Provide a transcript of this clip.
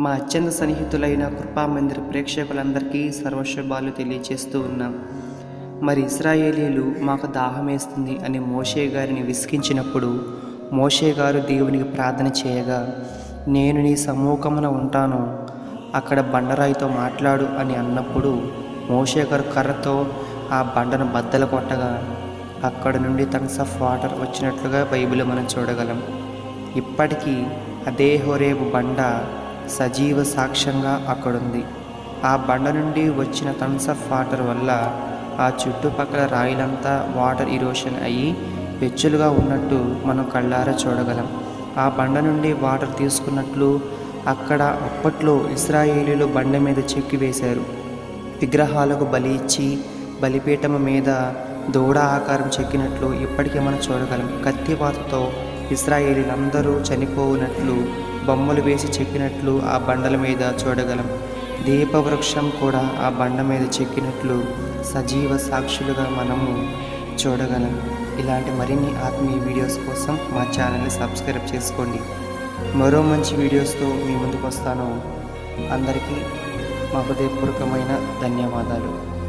మా అత్యంత సన్నిహితులైన కృపామందిర ప్రేక్షకులందరికీ సర్వశుభాలు తెలియజేస్తూ ఉన్నాం. మరి ఇస్రాయేలీలు మాకు దాహమేస్తుంది అని మోషే గారిని విసిగించినప్పుడు మోషే గారు దేవునికి ప్రార్థన చేయగా నేను నీ సమూహమున ఉంటాను అక్కడ బండరాయితో మాట్లాడు అని అన్నప్పుడు మోషే గారు కర్రతో ఆ బండను బద్దలు కొట్టగా అక్కడ నుండి థమ్స్ ఆఫ్ వాటర్ వచ్చినట్లుగా బైబిల్ మనం చూడగలం. ఇప్పటికీ అదే హోరేపు బండ సజీవ సాక్ష్యంగా అక్కడుంది. ఆ బండ నుండి వచ్చిన టన్స్ ఆఫ్ వాటర్ వల్ల ఆ చుట్టుపక్కల రాయిలంతా వాటర్ ఇరోషన్ అయ్యి పెచ్చులుగా ఉన్నట్టు మనం కళ్ళారా చూడగలం. ఆ బండ నుండి వాటర్ తీసుకున్నట్లు అక్కడ అప్పట్లో ఇస్రాయేలీలు బండ మీద చెక్కి వేశారు. విగ్రహాలకు బలి ఇచ్చి బలిపీఠం మీద దూడ ఆకారం చెక్కినట్లు ఇప్పటికీ మనం చూడగలం. కత్తిపాతతో ఇస్రాయేలీలందరూ చనిపోవునట్లు బొమ్మలు వేసి చెక్కినట్లు ఆ బండల మీద చూడగలం. దీపవృక్షం కూడా ఆ బండ మీద చెక్కినట్లు సజీవ సాక్షులుగా మనము చూడగలం. ఇలాంటి మరిన్ని ఆత్మీయ వీడియోస్ కోసం మా ఛానల్ని సబ్స్క్రైబ్ చేసుకోండి. మరో మంచి వీడియోస్తో మీ ముందుకు వస్తాను అందరికీ మా హృదయపూర్వకమైన ధన్యవాదాలు.